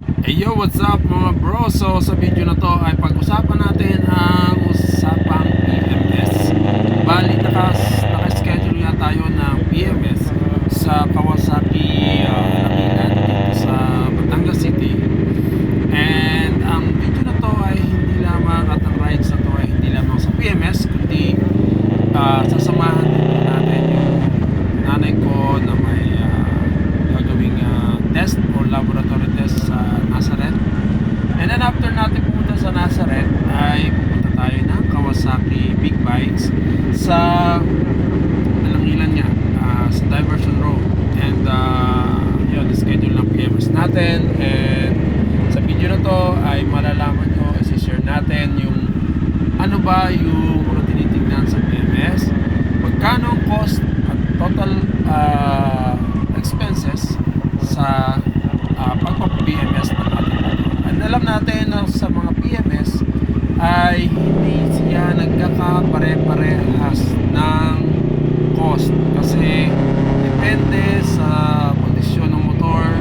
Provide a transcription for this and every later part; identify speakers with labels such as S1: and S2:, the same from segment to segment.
S1: Hey yo, what's up mga bro? So sa video na to ay pag-usapan natin ang usapang PMS. Bali, nakas, nakaschedule nga tayo ng PMS sa Kawasaki uh, Lakinan dito sa Batangas City. And ang video na to ay hindi lamang at ang rides na to ay hindi lamang sa PMS kundi uh, sasamahan din natin yung nanay ko na may uh, gagawing uh, test or laboratory test sa Nazareth. And then after natin pumunta sa Nazareth ay pupunta tayo ng Kawasaki Big Bikes sa Dalangilan nga ah, sa Diversion Road. And uh, yun, schedule ng PMS natin. And sa video na to ay malalaman nyo, isi-share natin yung ano ba yung mga tinitingnan sa PMS, magkano ang cost at total ah, expenses sa uh, pagpap-PMS ng ating. And alam natin na sa mga PMS ay hindi siya nagkakapare-parehas ng cost kasi depende sa kondisyon ng motor,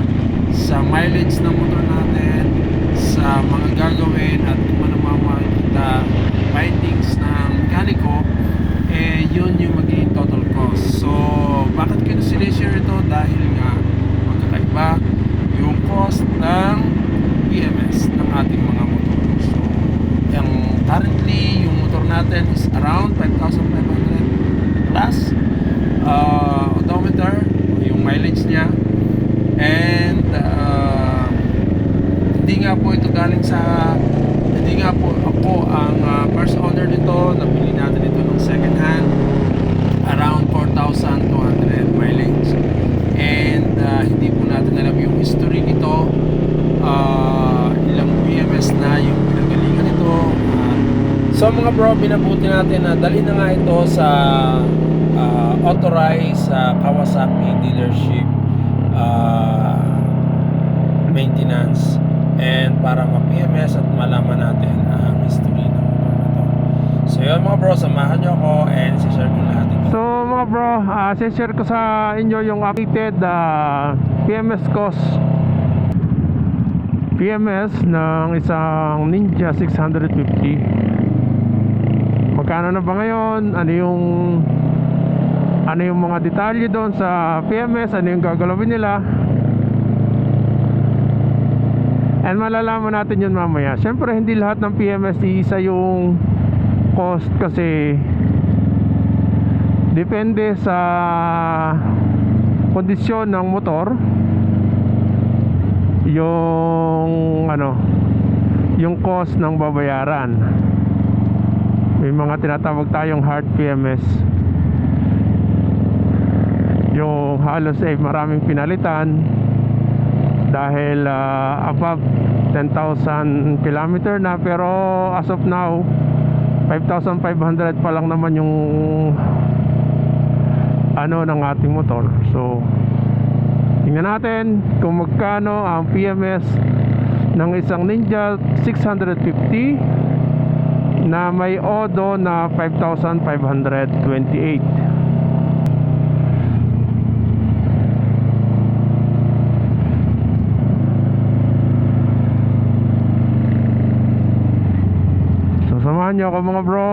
S1: sa mileage ng motor natin, sa mga gagawin at kung ano mga makikita findings ng mekaniko, eh yun yung magiging total cost. So, bakit ko sinishare ito? Dahil nga magkakaiba yung cost ng PMS ng ating mga motor. So, yung currently, yung motor natin is around 5,500 plus uh, odometer, yung mileage niya. And uh, hindi nga po ito galing sa hindi nga po ako ang uh, first owner nito nabili natin ito ng second hand around 4,200 mileage and uh, hindi po natin alam yung history nito uh, ilang BMS na yung pinagalingan nito uh, binabuti natin na dali na nga ito sa uh, authorized sa Kawasaki dealership uh, maintenance and para ma-PMS at malaman natin ang history ng motor. So yun mga bro, samahan nyo ako and share ko lahat ito. So mga bro, uh, share ko sa inyo yung updated uh, PMS cost PMS ng isang Ninja 650 Magkano na ba ngayon? Ano yung ano yung mga detalye doon sa PMS? Ano yung gagalawin nila? And malalaman natin yun mamaya. Siyempre hindi lahat ng PMS iisa yung cost kasi depende sa kondisyon ng motor yung ano yung cost ng babayaran may mga tinatawag tayong hard PMS yung halos ay maraming pinalitan dahil ah, above 10,000 kilometer na pero as of now 5,500 pa lang naman yung ano ng ating motor. So tingnan natin kung magkano ang PMS ng isang Ninja 650 na may odo na 5,528 So samahan niyo ako mga bro.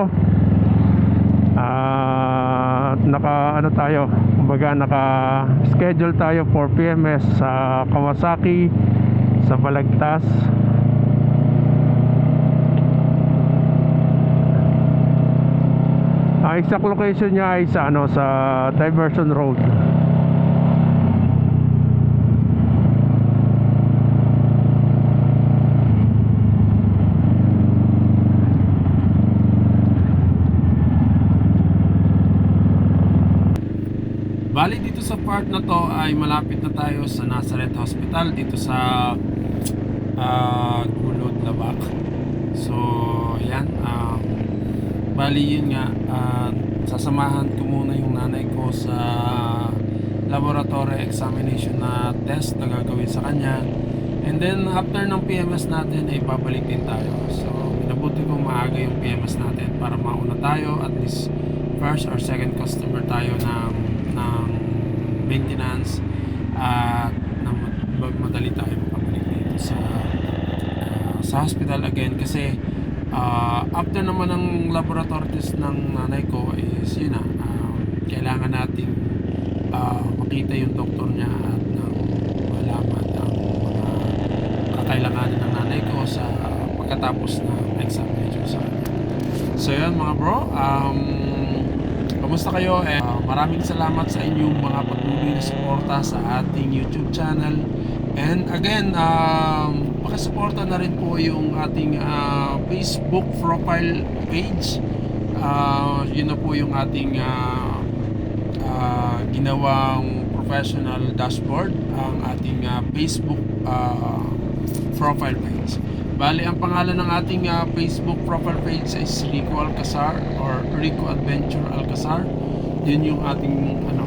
S1: At naka ano tayo? Kumbaga naka schedule tayo for PMS sa Kawasaki Sa Balagtas exact location niya ay sa ano sa Diversion Road Bali dito sa part na to ay malapit na tayo sa Nazareth Hospital dito sa uh, Gulod, Labak. So, yan. Um, bali yun nga, uh, sasamahan ko muna yung nanay ko sa laboratory examination na test na gagawin sa kanya. And then, after ng PMS natin, ay babalik din tayo. So, pinabuti ko maaga yung PMS natin para mauna tayo. At least, first or second customer tayo ng, ng maintenance at na madali tayo makabalik dito sa sa hospital again kasi ah, after naman ng laboratory test ng nanay ko is yun na ah, kailangan natin ah, makita yung doktor niya at nang malaman ang mga kakailanganin ng nanay ko sa pagkatapos ng examination sa. So yun mga bro, um, kamusta kayo? Eh, ah, maraming salamat sa inyong mga patuloy na suporta sa ating YouTube channel. And again, um, pakisuporta na rin po yung ating ah, Facebook profile page. Ah, yun na po yung ating ah, ah, ginawang professional dashboard ang ating ah, Facebook ah, profile page. Bali, ang pangalan ng ating ah, Facebook profile page is Rico Alcazar or Rico Adventure Alcazar. Yun yung ating ano,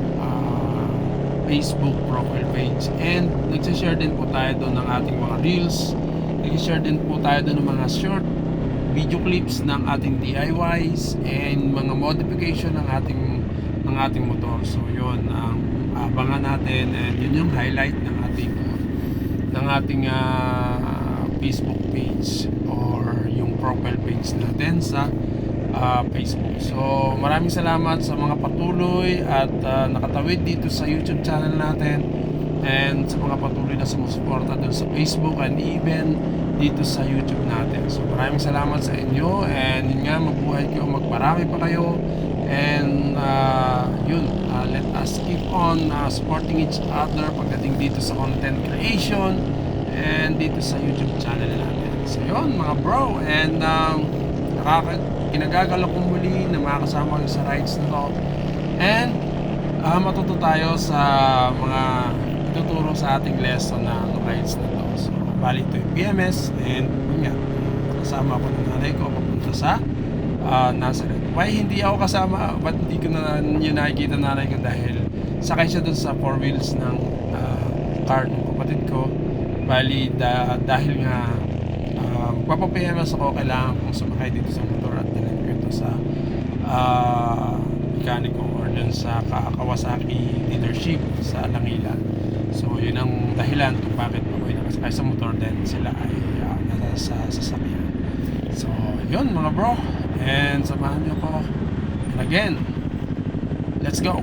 S1: Facebook profile page. And nagsishare din po tayo doon ng ating mga reels. Nagsishare din po tayo doon ng mga short video clips ng ating DIYs and mga modification ng ating ng ating motor. So yun ang abangan natin and yun yung highlight ng ating ng ating ah, Facebook page or yung profile page natin sa ah, Facebook. So maraming salamat sa mga patuloy at ah, nakatawid dito sa YouTube channel natin and sa mga patuloy na sumusuporta doon sa Facebook and even dito sa YouTube natin. So maraming salamat sa inyo and yun nga mabuhay kayo, magparami pa kayo and ah, yun, ah, let us keep on ah, supporting each other pagdating dito sa content creation and dito sa YouTube channel natin. So yun mga bro and um, nakaka kinagagala ko muli na makakasama kayo sa rides na to and ah, matuto tayo sa mga ituturo sa ating lesson na rides na to. So bali ito yung PMS and yun nga kasama ako ng nanay ko papunta sa ah, Nazareth. Why hindi ako kasama? Ba't hindi ko na yun nakikita ng nanay ko dahil sakay siya dun sa four wheels ng ah, car ng kapatid ko. Bali, da, dahil nga uh, magpapa-PMS ako, kailangan kong sumakay dito sa motor at dalhin ko ito sa ah, mekaniko or dun sa Ka- Kawasaki dealership sa Langila. So, yun ang dahilan kung bakit ako ay nakasakay sa motor then sila ay ah, nasa sa sasakyan. So, yun mga bro. And samahan niyo ko. And again, let's go.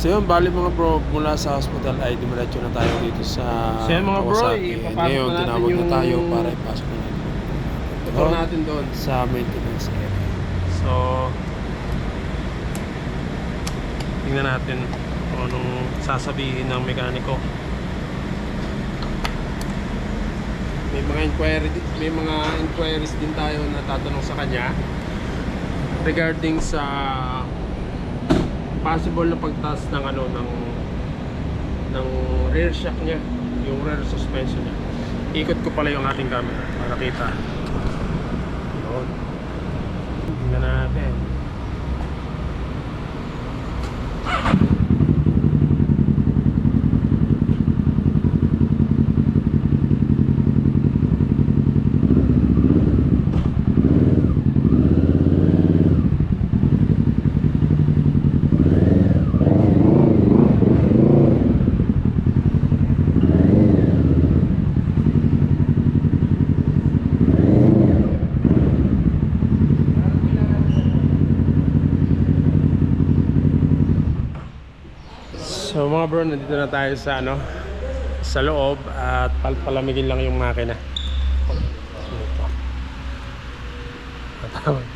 S2: So yun, bali mga bro, mula sa hospital ay dumiretso na tayo dito sa
S1: So yun, mga bro,
S2: Kawasaki.
S1: ipapasok
S2: And
S1: na natin
S2: tinawag na
S1: yung-
S2: tayo para ipasok na natin.
S1: Motor natin doon.
S2: Sa maintenance area.
S1: So, tingnan natin kung anong sasabihin ng mekaniko. May mga inquiry, may mga inquiries din tayo na tatanong sa kanya regarding sa possible na pagtaas ng ano ng ng rear shock niya, yung rear suspension niya. Ikot ko pala yung ating camera para kita. Yun. Tingnan natin. So nandito na tayo sa ano sa loob at palpalamigin lang yung makina. Ito. Natawag.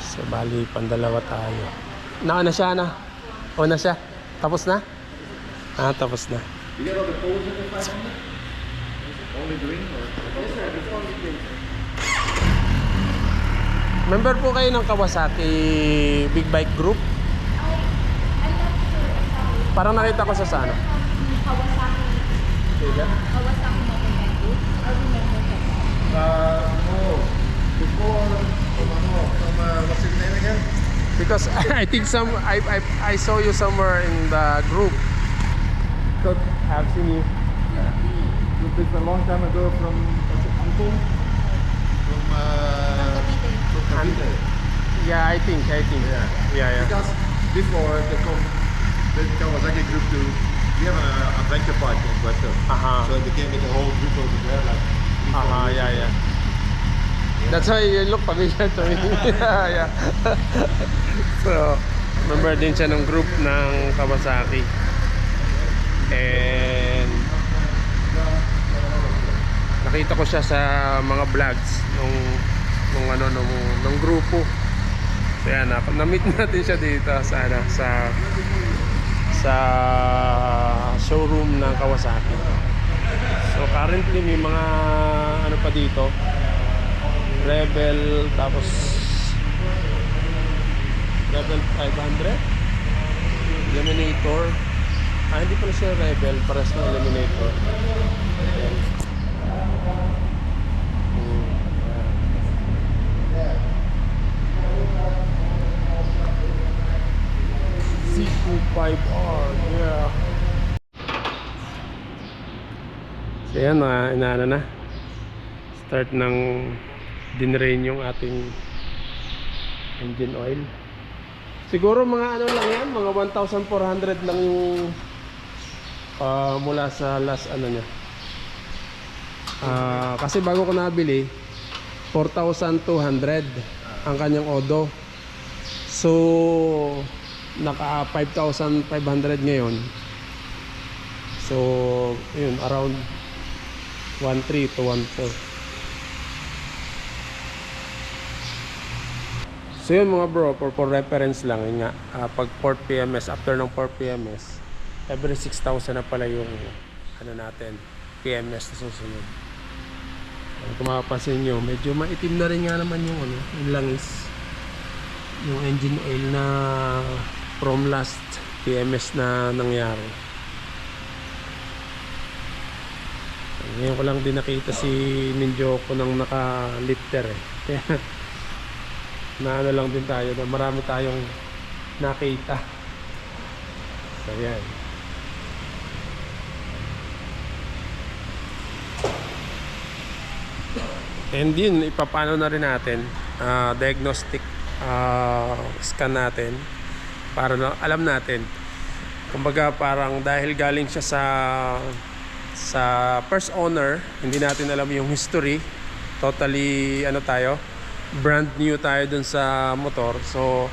S1: So bali pandalawa tayo. Naka na siya na. O na siya. Tapos na? Ah, tapos na. Member po kayo ng Kawasaki Big Bike Group? Parang nakita ko sa sa ano.
S3: Kawasaki, Kawasaki Mountain Group. Or remember ba?
S4: Uh, no. Before, ano, from, uh, what's his name again?
S1: Because I think some I, I I saw you somewhere in the group. So I've seen you.
S4: Look, it's a long time ago from, it, Uncle? From, uh, Cavite.
S1: Yeah, I think I think.
S4: Yeah.
S1: Yeah, yeah.
S4: Because before, the, com- the Kawasaki group to, we have an adventure park in Puerto.
S1: Uh-huh.
S4: So it became a whole group over there, like,
S1: Uh-huh, yeah,
S4: ago.
S1: yeah. That's why you look familiar to me. yeah, yeah. so, member din siya ng group ng Kawasaki. And nakita ko siya sa mga vlogs nung nung ano nung, nung grupo. So yan, na, na-meet natin siya dito sa ano, sa sa showroom ng Kawasaki. So currently may mga ano pa dito Rebel tapos Rebel 500 Eliminator Ah hindi pala siya Rebel Pares na Eliminator Ayan. So yan na inaano na. Start ng dinrain yung ating engine oil. Siguro mga ano lang yan mga 1,400 lang yung ah, mula sa last ano niya. Ah, kasi bago ko nabili 4,200 ang kanyang odo. So naka 5,500 ngayon. So yun around 1.3 to 1.4 So yun mga bro, for, for reference lang, nga, ah, pag 4 PMS, after ng 4 PMS, every 6,000 na pala yung ano natin, PMS na susunod. Kung mapapansin nyo, medyo maitim na rin nga naman yung ano, yung langis. Yung engine oil na from last PMS na nangyari. Ngayon ko lang din nakita si Ninjoko nang naka-lifter eh. Kaya na ano lang din tayo na marami tayong nakita. So yan. And yun, ipapano na rin natin ah, diagnostic ah, scan natin para na, alam natin kumbaga parang dahil galing siya sa sa first owner hindi natin alam yung history totally ano tayo brand new tayo dun sa motor. So,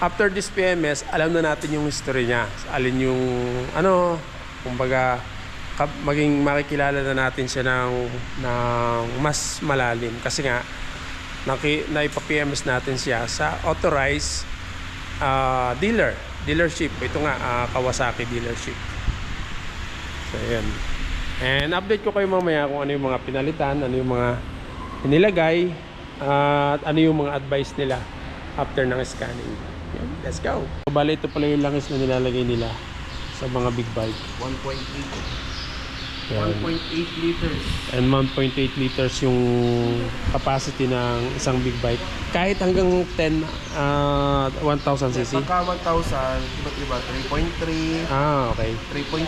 S1: after this PMS, alam na natin yung history niya. Alin yung, ano, kumbaga, maging makikilala na natin siya ng, ng mas malalim. Kasi nga, naki, naipa-PMS natin siya sa authorized ah, dealer, dealership. Ito nga, ah, Kawasaki dealership. So, ayan. And update ko kayo mamaya kung ano yung mga pinalitan, ano yung mga inilagay, at ano yung mga advice nila after ng scanning. Let's go! Bali, ito pala yung langis na nilalagay nila sa mga big bike.
S2: 1.8.
S1: Yan.
S2: 1.8 liters.
S1: And 1.8 liters yung capacity ng isang big bike. Kahit hanggang 10, ah 1,000 cc.
S2: Pagka 1,000, iba't iba, 3.3,
S1: Ah, okay.
S2: 3.8,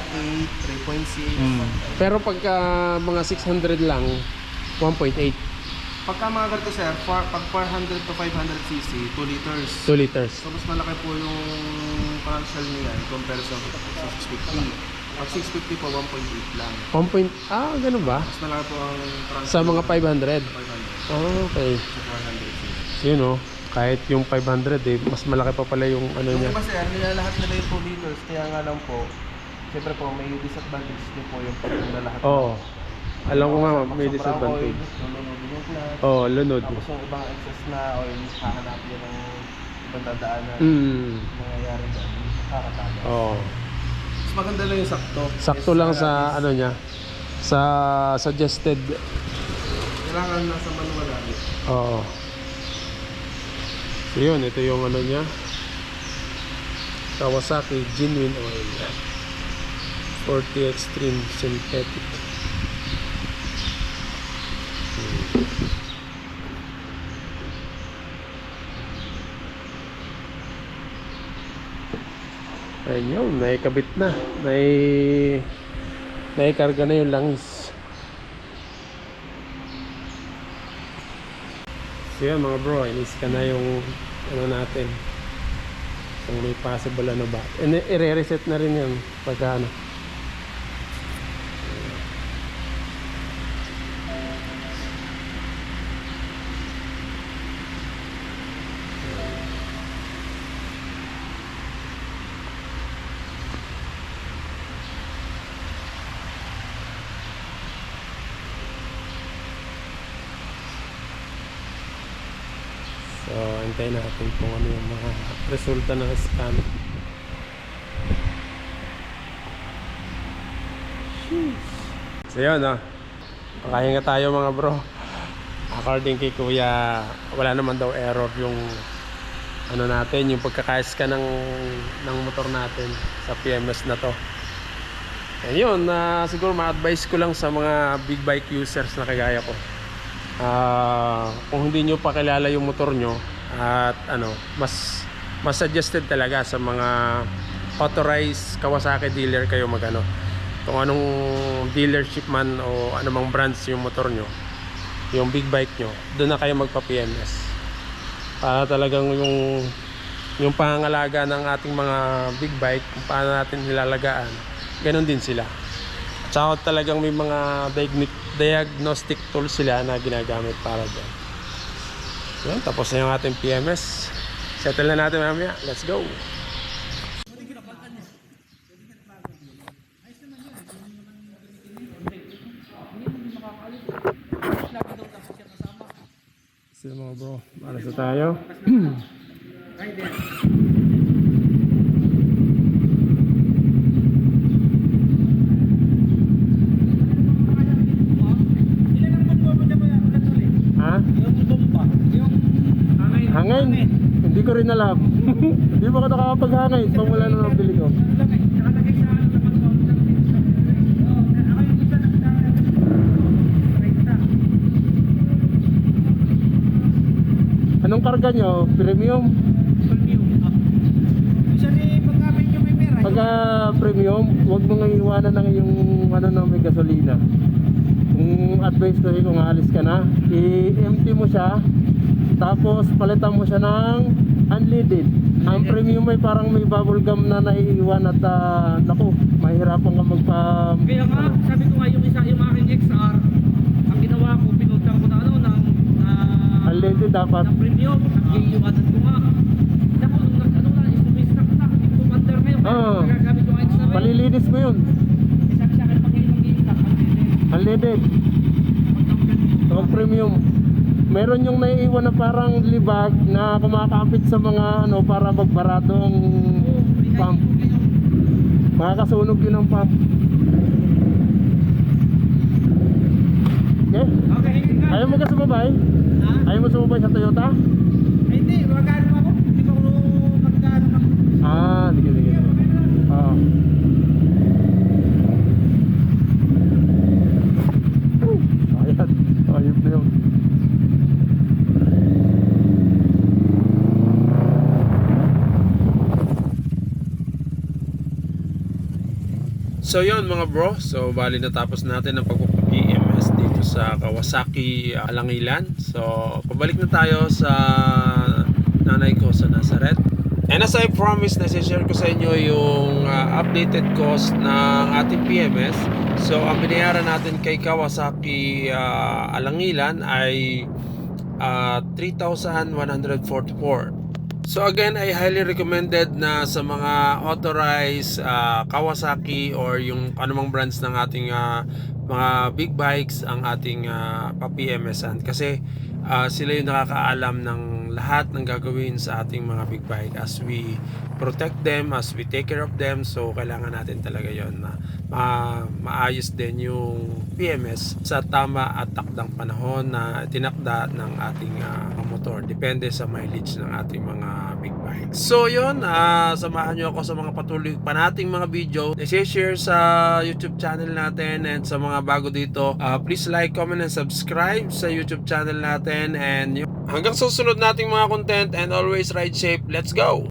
S2: 3.6.
S1: Mm. Pero pagka mga 600 lang, 1.8,
S2: Pagka mga ganito sir, for, pag 400 to 500 cc, 2 liters.
S1: 2 liters.
S2: So mas malaki po yung potential niyan compare sa, sa 650. Pag 650 po, 1.8 lang.
S1: 1 point, ah, ganun ba?
S2: Mas malaki po ang potential
S1: Sa mga 500.
S2: 500
S1: Ah, okay.
S2: sa 400 cc.
S1: So, yun oh, kahit yung 500 eh, mas malaki pa pala yung ano
S2: Yung
S1: niya.
S2: iba sir, nila lahat nila yung 2 liters, kaya nga lang po, siyempre po may disadvantage din po yung pag lahat.
S1: Oo. Alam ko nga, may
S2: sobrang
S1: disadvantage.
S2: yung.
S1: Oo, oh, lunod.
S2: Tapos yung ibang excess na oil, hahanap yun ng ibang dadaanan.
S1: Mm.
S2: Nangyayari dyan, nakakatawa.
S1: Oo.
S2: Mas maganda lang yung sakto.
S1: Sakto
S2: Yes,
S1: lang sa
S2: at
S1: ano niya, sa suggested.
S2: Kailangan nasa manual natin.
S1: Oo. So yun, ito yung ano niya. Kawasaki Genuine Oil. 40 Extreme Synthetic. Ayun yun, naikabit na. Nai... Naikarga na yung langis. So yun mga bro, inis ka na yung ano natin. Kung may possible ano ba. And i-reset na rin yun pagka ano. Antayin natin kung ano yung mga resulta ng scan. So yun, no? Pakahinga tayo mga bro. According kay Kuya, wala naman daw error yung ano natin, yung pagkakascan ng, ng motor natin sa PMS na to. And yun, na siguro ma-advise ko lang sa mga big bike users na kagaya ko. Ah, kung hindi nyo pa kilala yung motor nyo at ano, mas mas suggested talaga sa mga authorized Kawasaki dealer kayo magano. Kung anong dealership man o anumang brands yung motor nyo, yung big bike nyo, doon na kayo magpa-PMS. Para talagang yung yung pangangalaga ng ating mga big bike, kung paano natin nilalagaan, ganun din sila. Tsaka talagang may mga diagnostic tools sila na ginagamit para dyan. Yan, tapos na yung ating PMS. Settle na natin mamaya. Let's go! So mga bro, para sa tayo. Ha? Ko rin alam. Hindi pa ako nakakapaghangin. Pamula na nabili ko. Anong karga nyo? Premium? Pagka premium, huwag mo nga iwanan ng yung ano na may gasolina. Kung advice ko kung aalis ka na, i-empty mo siya, tapos palitan mo siya ng unleaded. Ang premium ay parang may bubble gum na naiiwan at uh, naku, mahirapan ka magpa...
S5: Kaya nga, sabi ko nga yung isa, yung aking XR, ang ginawa ko, pinutang ko na ano, ng, ah,
S1: Unleaded
S5: dapat.
S6: ng premium. Nag-iiwanan ko nga. Naku, nung nag-ano na, isumisnak na. Hindi ko under ngayon.
S5: Oo.
S6: Nagagamit yung ngayon.
S5: Palilinis mo yun.
S6: Eh, Sabi sa akin, pag-iinom-inom
S5: Unleaded. Ang premium. Meron yung naiiwan na parang libag na kumakapit sa mga ano para magbarado ang pump. Makakasunog yun ang pump. Okay?
S6: Okay.
S5: Ayaw mo ka sumabay?
S6: Ha?
S5: Ayaw mo sumabay sa Toyota?
S6: Ay, hindi, magkano ako. Hindi ko magkano.
S5: Ah, sige, sige. Oo. Ayan, ayop na yun.
S1: So yun mga bro, so bali natapos natin ang pagpapag-EMS dito sa Kawasaki uh, Alangilan. So pabalik na tayo sa nanay ko sa Nazareth. And as I promised, nasi-share ko sa inyo yung uh, updated cost ng ating PMS. So ang binayaran natin kay Kawasaki uh, Alangilan ay uh, 3,144. So again, I highly recommended na sa mga authorized ah, Kawasaki or yung anumang brands ng ating ah, mga big bikes ang ating uh, pa-PMSan kasi ah, sila yung nakakaalam ng lahat ng gagawin sa ating mga big bike as we protect them, as we take care of them. So kailangan natin talaga yon na ma- maayos din yung PMS sa tama at takdang panahon na tinakda ng ating ah, motor. Depende sa mileage ng ating mga big bikes. So yun, ah, samahan nyo ako sa mga patuloy pa nating mga video na share sa YouTube channel natin and sa mga bago dito. ah, please like, comment, and subscribe sa YouTube channel natin and hanggang susunod nating mga content and always ride safe. Let's go!